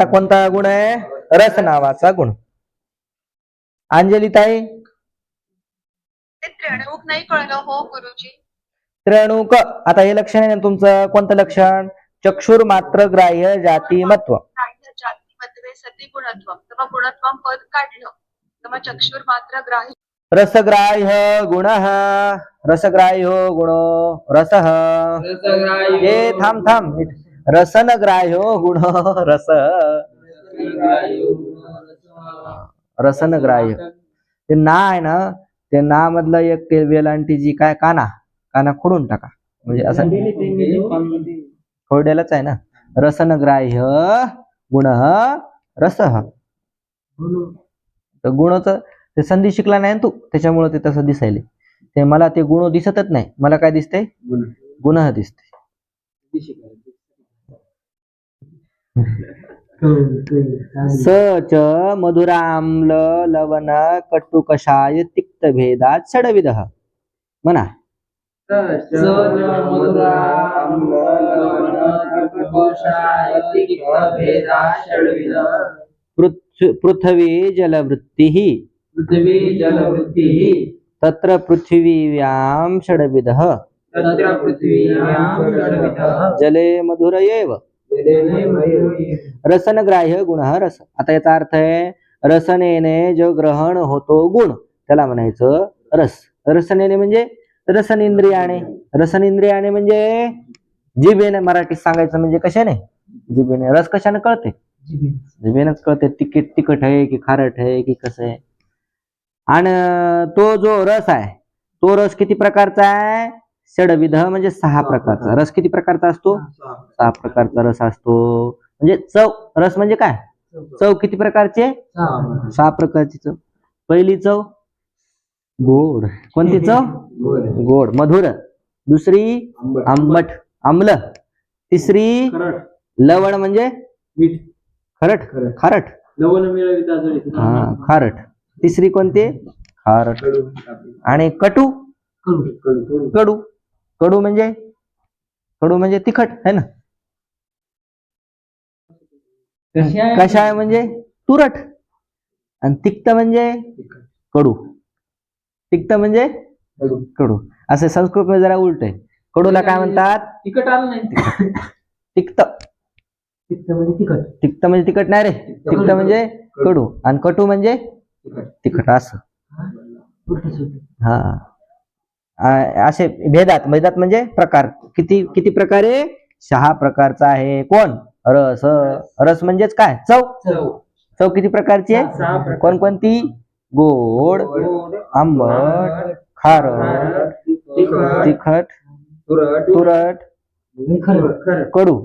आता कोणता गुण आहे? रस नावाचा गुण. अंजली ताई त्रेणूक नाही कळलं हो गुरुजी. त्रेणुक आता हे लक्षण आहे ना तुमचं? कोणतं लक्षण? चक्षुर मात्र ग्राह्य जाती मत्व. ग्राह्य जाती मत्वे सती गुणत्वम तेव्हा गुणत्वम पद काढलं. तेव्हा चक्षुर मात्र ग्राह्य. रसग्राह्य गुण. रसग्राह्यो गुणो रस. हे थांब थांब. रसनग्राह्यो गुण रस. रसनग्राह्य ते ना आहे ना ते ना मधलं एक ते वेलांटी जी काय काना काना खोडून टाका. म्हणजे असं खोडलेलाच आहे ना. रसनग्राह्य गुण रस. गुणच ते संधी शिकला नाही तू त्याच्यामुळे ते तसं दिसायले. ते मला ते गुण दिसतच नाही. मला काय दिसतंय? गुण. दिसते स च मधुराम्ल लवण कट्टु कषाय तिक्त भेदात षडविध म्हणा पृथ्- पृथ्वी जलवृत्ती। पृथ्वी जलवृत्तिः। तत्र पृथिवीव्यां षडविधः तत्र षड्विधः जले मधुर एव। रसनग्राह्य गुण रस. आता याचा अर्थ आहे रसनेने जो ग्रहण होतो गुण त्याला म्हणायचं रस. रसनेने म्हणजे रसन इंद्रियाने रसन इंद्रियाने म्हणजे जिभेने मराठीत सांगायचं म्हणजे कशाने? जिबेने रस कशाने कळते? जिबेनच कळते. तिकीट तिखट आहे की खारट आहे की कसं आहे? आणि तो जो रस आहे तो रस किती प्रकारचा आहे? षडविध म्हणजे सहा प्रकारचा. रस किती प्रकारचा असतो? सहा प्रकारचा रस असतो. म्हणजे चव रस म्हणजे काय? चव किती प्रकारचे सहा प्रकारची चव. पहिली चव गोड. कोणती चव? गोड. मधुर. दुसरी आंबट. आम्ल. तिसरी लवण म्हणजे? खरट. खरट. हा खारट. तिसरी कोणती? खारट. आणि कटू? कडू. कडू म्हणजे? कडू म्हणजे तिखट है ना? कषाय म्हणजे? तुरट. आणि तिक्त म्हणजे? कडू. तिक्त म्हणजे? कडू. असे संस्कृत मध्ये जरा उलट आहे. कडूला काय म्हणतात? तिखट आलं नाही. तिक्त तिखट म्हणजे तिखट. तिक्त म्हणजे तिखट नाही रे. तिक्त म्हणजे कडू. आणि कटू म्हणजे? तिखट. असं. हा. असे भेदात भेदात म्हणजे प्रकार. किती किती प्रकारे सहा प्रकारचा आहे. कोण? रस. रस म्हणजेच काय? चव. चव. चव किती प्रकारची आहे. कोणकोणती? गोड आंबट खारट तिखट तुरट खरं कडू.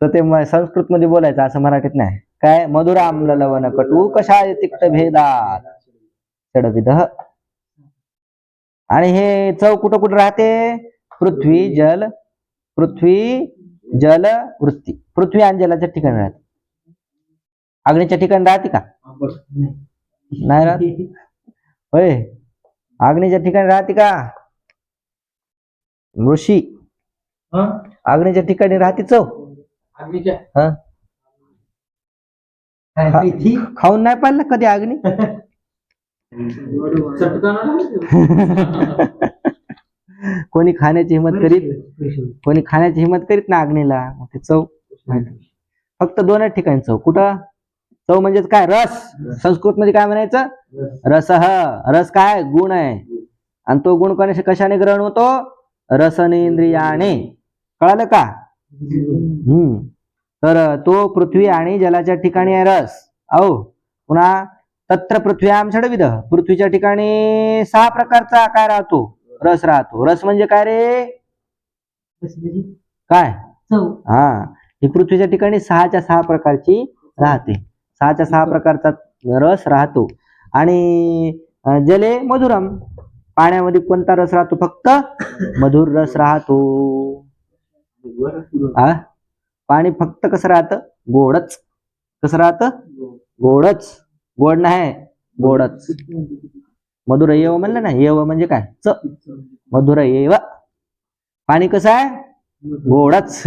तर ते संस्कृत मध्ये बोलायचं असं मराठीत नाही. काय? मधुर आम्ल लवण कटू कशाय तिक्त भेदात? षडविध. आणि हे चव कुठं कुठं राहते? पृथ्वी जल पृथ्वी जल वृत्ती. पृथ्वी आणि जलाच्या ठिकाणी राहते. अग्नीच्या ठिकाणी राहते का? नाही राहत. होय. अग्नीच्या ठिकाणी राहते का? ऋषी. अग्नीच्या ठिकाणी राहते चव. अग्नीच्या हा. खाऊन नाही पाहिलं कधी अग्नी कोणी खाण्याची हिंमत करीत कोणी खाण्याची हिंमत करीत ना अग्नीला ते चव. फक्त दोनच ठिकाणी चव. कुठं? चव म्हणजेच काय? रस. संस्कृत मध्ये काय म्हणायचं? रस. रस काय? गुण आहे. आणि तो गुण कोणाशी कशाने ग्रहण होतो? रसनेंद्रियाने. कळालं का? हम्म. तर तो पृथ्वी आणि जलाच्या ठिकाणी आहे रस. अहो पुन्हा तत्र पृथ्व्याम षडविध. पृथ्वीच्या ठिकाणी सहा प्रकारचा काय राहतो. रस राहतो. रस म्हणजे काय रे? काय? हा. ही पृथ्वीच्या ठिकाणी सहाच्या सहा प्रकारची राहते. सहाच्या सहा प्रकारचा रस राहतो. आणि जले मधुरम. पाण्यामध्ये कोणता रस राहतो? फक्त मधुर रस राहतो. हा पाणी फक्त कसं राहतं? गोडच. कसं राहतं? गोडच. गोड नाही गोडच. मधुर येव म्हणलं ना येव म्हणजे काय? च. मधुर येव. पाणी कसं आहे? गोडच.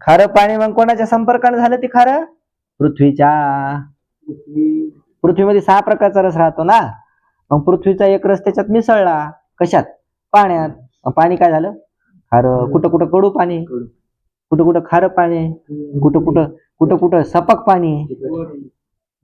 खारं पाणी मग कोणाच्या संपर्काने झालं ते खारं? पृथ्वीच्या. पृथ्वीमध्ये सहा प्रकारचा रस राहतो ना. मग पृथ्वीचा एक रस त्याच्यात मिसळला. कशात? पाण्यात. पाणी काय झालं? खारं. कुठं कुठं कडू पाणी? कुठं कुठं खारं पाणी? कुठं कुठं कुठं कुठं सपक पाणी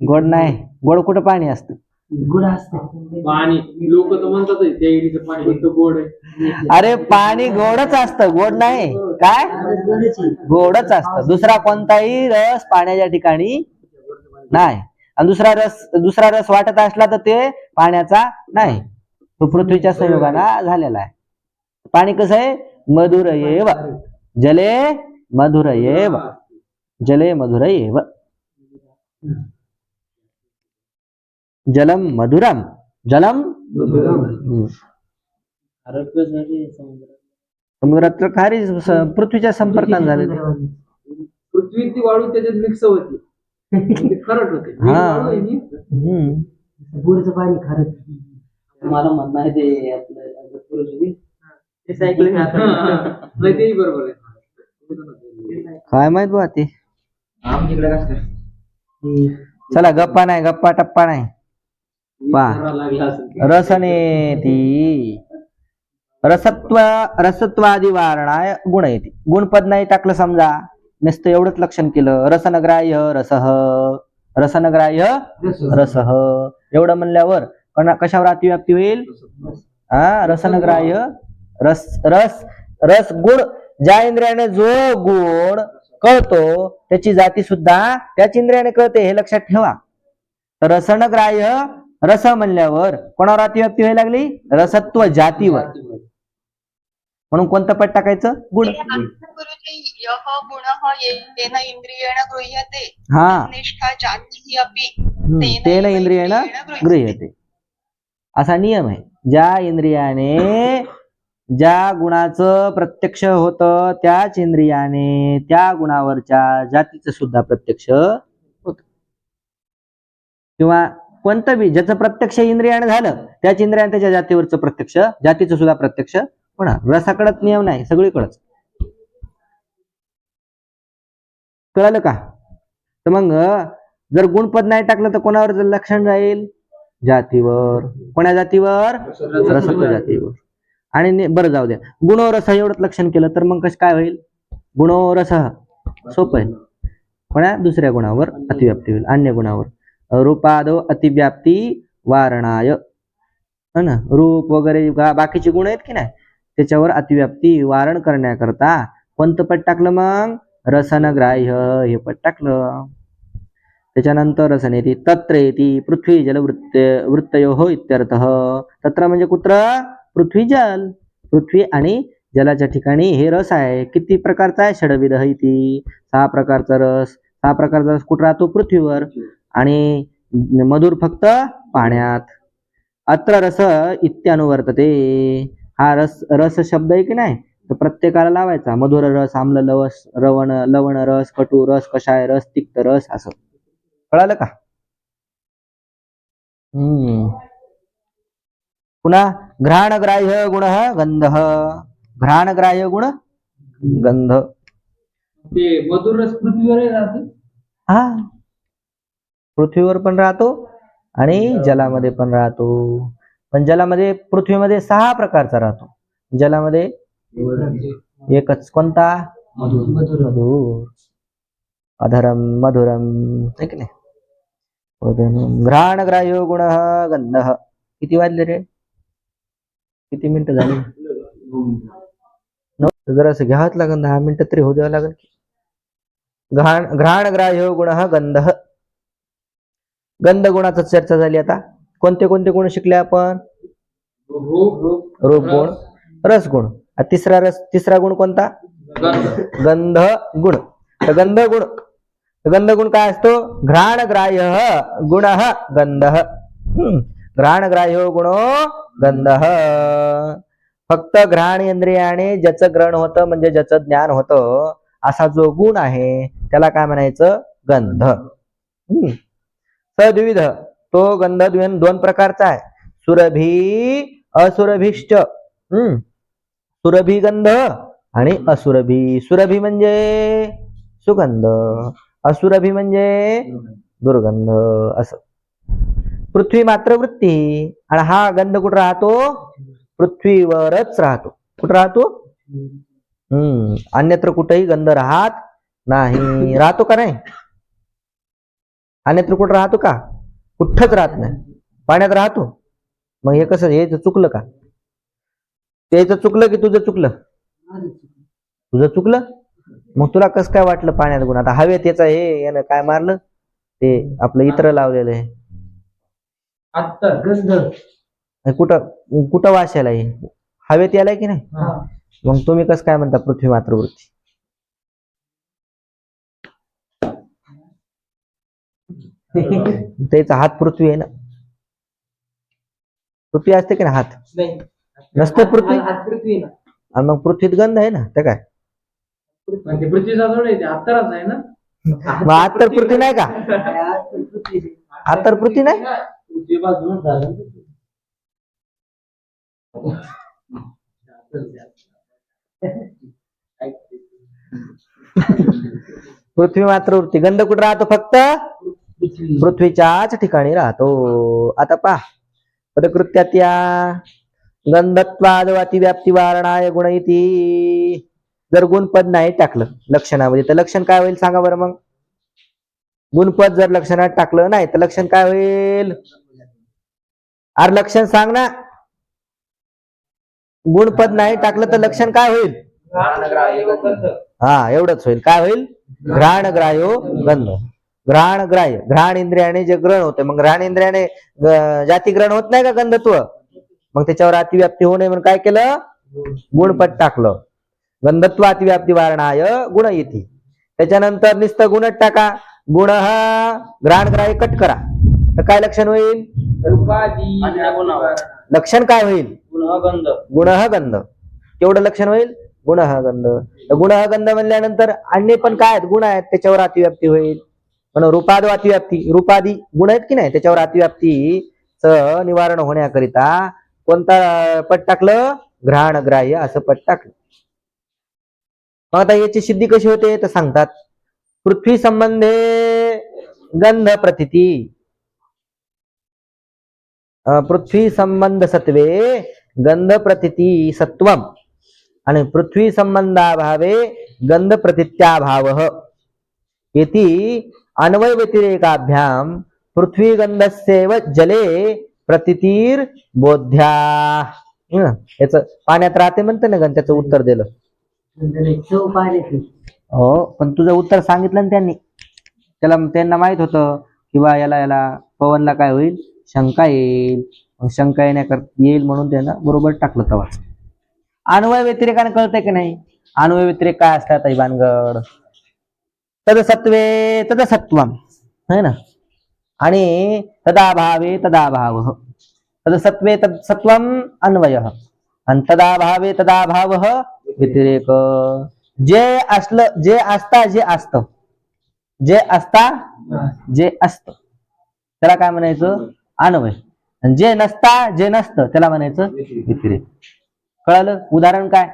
गोड नाही गोड कुठं पाणी असतं? गुड असतं. पाणी लोक तर म्हणतात त्या इडीचं पाणी फक्त गोड आहे. अरे पाणी गोडच असतं. गोड नाही. काय? गोडच असतं. दुसरा कोणताही रस पाण्याच्या ठिकाणी नाही. आणि दुसरा रस दुसरा रस वाटत असला तर ते पाण्याचा नाही. तो पृथ्वीच्या संयोगाना झालेला आहे. पाणी कसं आहे? मधुर येव जले मधुर येव जले मधुर येव जलम मधुरम। जलम. समुद्रात खारी पृथ्वीच्या संपर्कात झाले पृथ्वी ती वाळू त्याच्यात मिक्स होती. ते खरट होते. बोरचं पाणी खारट मला म्हणणं आहे ते आपलं ते सायकल हा. नाही तेही बरोबर आहे. काय माहीत बा ते. आमच्याकडे? चला गप्पा नाही गप्पा टप्पा नाही. असेल. रसने ती रसत्व रसत्वादी वारणाय गुण येते गुणपद नाही टाकलं समजा. नुसतं एवढंच लक्षण केलं. रसनग्राह्य रसह. रसनग्राह्य रसह. एवढं म्हणल्यावर कशावर अतिव्याप्ती होईल? हा रसनग्राह्य रस रस रस गुण ज्या इंद्रियाने जो गुण कळतो त्याची जाती सुद्धा त्याच इंद्रियाने कळते हे लक्षात ठेवा. तर रसनग्राह्य रस म्हणल्यावर कोणावर अतिव्याप्ती व्हायला लागली? रसत्व जातीवर. म्हणून कोणतं पट टाकायचं? गुण. गुणः येन इंद्रियेण गृह्यते. हा. निष्ठा जाती अपि हम्म, तेन इंद्रियेण गृह्यते. असा नियम आहे. ज्या इंद्रियाने ज्या गुणाचं प्रत्यक्ष होतं त्याच इंद्रियाने त्या गुणावरच्या जातीचं सुद्धा प्रत्यक्ष होत. किंवा कोणतं बी ज्याचं प्रत्यक्ष इंद्रियाने झालं त्याच इंद्रियाने त्याच्या जातीवरचं प्रत्यक्ष जातीचं सुद्धा प्रत्यक्ष होणार. रसाकडच नियम नाही सगळीकडच. कळालं का? तर मग जर गुणपद नाही टाकलं तर कोणावर लक्षण राहील? जातीवर. कोण्या जातीवर? रसत्व जातीवर. आणि बरं जाऊ द्या. गुणोरस एवढंच लक्षण केलं तर मग कसं काय होईल? गुणोरस सोपं आहे. कोण्या दुसऱ्या गुणावर अतिव्याप्ती होईल. अन्य गुणावर. रूपादो अतिव्याप्ती वारणाय. है ना? रूप वगैरे बाकीचे गुण आहेत की नाही? त्याच्यावर अतिव्याप्ती वारण करण्याकरता कोणतं पट टाकलं मग? रसनग्राह्य हे पट टाकलं. त्याच्यानंतर रसन येते तत्र येते पृथ्वी जल वृत्त वृत्तयो हो इत्यर्थ. तत्र म्हणजे कुत्र? पृथ्वी जल पृथ्वी आणि जलाच्या ठिकाणी हे रस आहे. किती प्रकारचा आहे? षडविध इति सहा प्रकारचा रस सहा प्रकारचा रस कुठं राहतो? पृथ्वीवर. आणि मधुर फक्त पाण्यात. अत्र रस इत्यानुवर्तते. हा रस रस शब्द आहे की नाही? तर प्रत्येकाला लावायचा. मधुर रस आम्ल लवस रवण लवण रस कटू रस कषाय रस तिक्त रस असं. कळालं का? हम्म. पुन्हा घ्राणग्राह्य गुण गंध घ्राणग्राह्य गुण गंध ते मधुर रस पृथ्वीवर राहते? हा. पृथ्वीवर पण राहतो आणि जलामध्ये पण राहतो. पण जलामध्ये पृथ्वीमध्ये सहा प्रकारचा राहतो. जलामध्ये एकच कोणता? मधुर. अधरम मधुरम नाही? घ्राणग्राह्यो गुण गंध किती वाजले रे? किती मिनिटं झाली? नऊ. जरासं घ्यावंच लागेल दहा मिनिटं तरी होऊ द्यावं लागेल घाण घ्राण गुण गंध. गंध गुणाचा चर्चा झाली आता. कोणते कोणते गुण शिकले आपण? रूप गुण. रस गुण. तिसरा रस तिसरा गुण कोणता? गंध गुण. तर गंध गुण. गंध गुण काय असतो? घ्राण ग्राह्य गुण गंध. घ्राणग्राह्यो गुणो गंध. फक्त घ्राण इंद्रियाने ज्याचं ग्रहण होतं म्हणजे ज्याचं ज्ञान होतं असा जो गुण आहे त्याला काय म्हणायचं? गंध. सद्विध. तो गंध द्वेन- दोन प्रकारचा आहे. सुरभी असुरभिष्ट. हम्म. सुरभी गंध आणि असुरभी. सुरभी म्हणजे सुगंध. असुरभी म्हणजे दुर्गंध. असं. पृथ्वी मात्र वृत्ती. आणि हा गंध कुठं राहतो? पृथ्वीवरच राहतो. कुठं राहतो? हम्म. अन्यत्र कुठेही गंध राहत नाही. राहतो का नाही? अन्यत्र कुठं राहतो का? कुठंच राहत नाही. पाण्यात राहतो. मग हे कसं हे चुकलं का? त्याचं चुकलं की तुझं चुकलं? तुझं चुकलं? मग तुला कसं काय वाटलं पाण्यात गुण? आता हवेत याचा हे यानं काय मारलं? ते आपलं इतर लावलेलं आहे. आत्ता गंध. हे कुठं कुठं वास यायला हे हवेत यायलाय की नाही? हा. मग तुम्ही कसं काय म्हणता पृथ्वी मात्र वृत्ती त्याचा हात पृथ्वी आहे ना? पृथ्वी असते की ना हात? नाही. नसते पृथ्वी? हात पृथ्वी ना. आणि मग पृथ्वीत गंध आहे ना? ते काय? म्हणजे पृथ्वीचा थोडे ते आत्तरच आहे ना? मग तर पृथ्वी नाही का? हात तर पृथ्वी नाही? पृथ्वी बाजून झालं पृथ्वी मात्र वृत्ती गंध कुठं राहतो फक्त? पृथ्वीच्याच ठिकाणी राहतो. आता पहा. पदकृत्यात्या गंधत्वाद अतिव्याप्ती वारणाय गुण इति जर गुणपद नाही टाकलं लक्षणामध्ये तर लक्षण काय होईल सांगा बरं मग? गुणपद जर लक्षणात टाकलं नाही तर लक्षण काय होईल? अरे लक्षण सांग ना. गुणपद नाही टाकलं तर लक्षण काय होईल? हा एवढंच होईल. काय होईल? घ्राण ग्राह्यो गंध. घ्राण ग्राह्य घ्राण इंद्रियाने जे ग्रहण होते मग घ्राण इंद्रियाने जाती ग्रहण होत नाही का गंधत्व? मग त्याच्यावर अतिव्याप्ती होऊ नये म्हणून काय केलं? गुणपद टाकलं. गंधत्व अतिव्याप्ती वारणाय गुण येते त्याच्यानंतर नुसतं गुणच टाका. गुण हा घ्राण ग्राह्य कट करा. तर काय लक्षण होईल? रूपादी लक्षण काय होईल? गुणगंध. गुण हा गंध केवढं लक्षण होईल? गुण हा गंध तर गुण हा गंध म्हणल्यानंतर अन्य पण काय आहेत? गुण आहेत. त्याच्यावर अतिव्याप्ती होईल. म्हणून रूपाद अतिव्याप्ती. रूपादी गुण आहेत की नाही? त्याच्यावर अतिव्याप्तीच निवारण होण्याकरिता कोणता पट टाकलं? घ्राण ग्राह्य असं पट टाकलं. मग आता याची सिद्धी कशी होते? तर सांगतात. पृथ्वी संबंधे गंध प्रतिती पृथ्वी संबंध सत्वे गंध प्रतिती सत्वम आणि पृथ्वी संबंधाभावे गंध प्रतित्याभाव इति अन्वय व्यतिरेकाभ्याम पृथ्वी गंधस्येव जले प्रतितीर बोध्या याच पाण्यात राहते म्हणते ना गण त्याचं उत्तर दिलं हो पण तुझं उत्तर सांगितलं ना त्यांनी त्याला त्यांना माहीत होतं किंवा याला याला पवनला काय होईल शंका येईल मग शंका येण्याकर येईल म्हणून त्यांना बरोबर टाकलं तवाच. अन्वय व्यतिरेकाने कळतंय की नाही? अन्वय व्यतिरेक काय असतात आई तदसत्वे तदसत्वम है ना? आणि तदाभावे तदाभाव. तदसत्वे तत्सत्वम अन्वय. आणि तदाभावे तदाभाव व्यतिरेक. जे असलं जे असता जे असत. जे असता जे असत. त्याला काय म्हणायचं? अन्वय आणि जे नसता जे नसतं त्याला म्हणायचं व्यतिरेक कळालं? उदाहरण काय?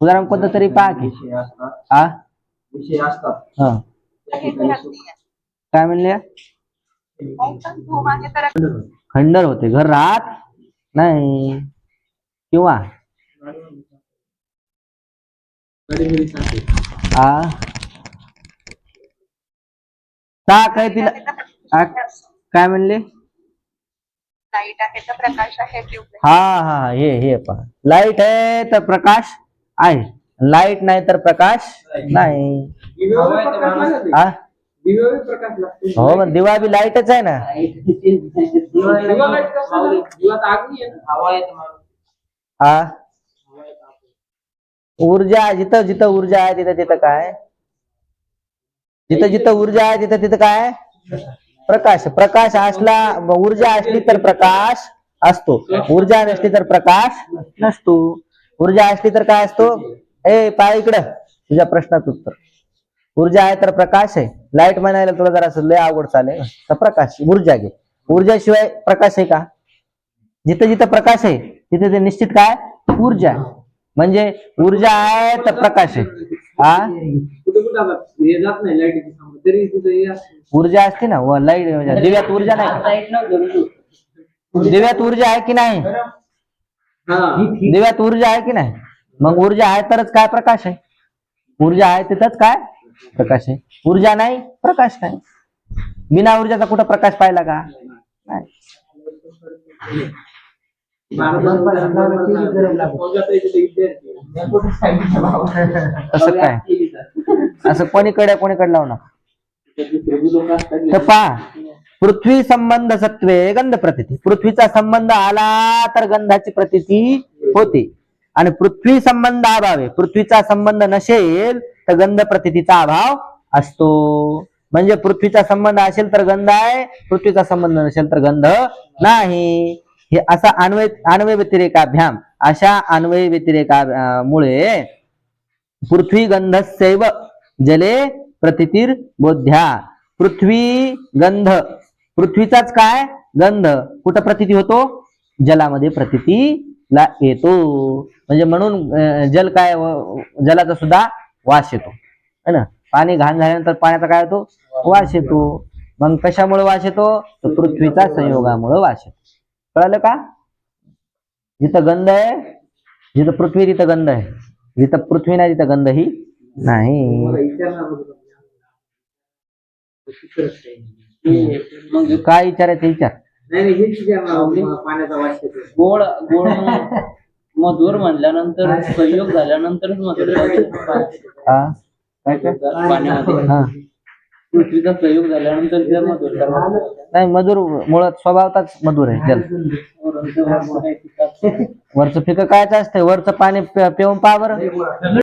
उदाहरण कोणतं तरी पहा की. आ? हा. काय म्हणले खंडर होते. घर राहत नाही. किंवा? आ? टाक काय तिला काय म्हणले? लाइट आहे तर प्रकाश आहे हा हा हे हे पहा. लाइट आहे तर प्रकाश आहे. लाइट नाही तर प्रकाश नाही. हो? पण दिवा बी लाईटच आहे ना. आ ऊर्जा जिथं जिथं ऊर्जा आहे तिथं तिथं काय? जिथं जिथं ऊर्जा आहे तिथं तिथं काय? प्रकाश प्रकाश असला ऊर्जा असली तर प्रकाश असतो. ऊर्जा नसली तर प्रकाश नसतो. ऊर्जा असली तर काय असतो? ए पाय इकडं. तुझ्या प्रश्नाचं उत्तर. ऊर्जा आहे तर प्रकाश आहे. लाइट म्हणायला तुला जरा लय आवड चालेल तर प्रकाश ऊर्जा घे. ऊर्जाशिवाय प्रकाश आहे का? जिथं जिथं प्रकाश आहे तिथे ते निश्चित काय? ऊर्जा म्हणजे ऊर्जा आहे तर प्रकाश आहे. हा कुठे कुठं आता हे जात नाही लाईटीची समज तरी तिथं हे असतं. ऊर्जा असते ना व लाइट म्हणजे दिव्यात ऊर्जा नाही. दिव्यात ऊर्जा आहे की नाही? हा. दिव्यात ऊर्जा आहे की नाही? मग ऊर्जा आहे तरच काय प्रकाश आहे? ऊर्जा आहे तिथंच काय? प्रकाश आहे. ऊर्जा नाही प्रकाश नाही. बिना ऊर्जाचा कुठं प्रकाश पाहिला का? नाही. काय? असं कोणीकडे कोणीकडे लावणार लोक तर पहा पृथ्वी संबंध सत्वे गंध प्रतिती. पृथ्वीचा संबंध आला तर गंधाची प्रतिती होते. आणि पृथ्वी संबंध अभावे पृथ्वीचा संबंध नसेल तर गंध प्रतीतीचा अभाव असतो. म्हणजे पृथ्वीचा संबंध असेल तर गंध आहे पृथ्वीचा संबंध नसेल तर गंध नाही. हे असा अन्वय अन्वय व्यतिरेकाभ्याम अशा अन्वय व्यतिरेकामुळे पृथ्वी गंधस्यैव जले प्रतितीर बोध्या पृथ्वी गंध. पृथ्वीचाच काय? गंध. कुठं प्रतिती होतो? जलामध्ये प्रतिती ला येतो. म्हणजे म्हणून जल काय जलाचा सुद्धा वास येतो. है ना? पाणी घाण झाल्यानंतर पाण्याचा काय होतो? वास येतो. मग कशामुळे वास येतो? तर पृथ्वीचा संयोगामुळे वास येतो. कळलं का? जिथं गंध आहे जिथं पृथ्वी तिथं गंध आहे. जिथं पृथ्वी नाही तिथं गंध ही नाही काय विचारायचं विचार गोड गोड मधुर म्हणल्यानंतर संयोग झाल्यानंतरच मधुर हा. काय काय पाण्यामध्ये. हा. पृथ्वीचा झाल्यानंतर मधुर नाही मधुर मुळात स्वभावताच मधुर आहे जल वरचं फिकं कायच असतंय? वरचं पाणी पे- पिऊन पहा बरं.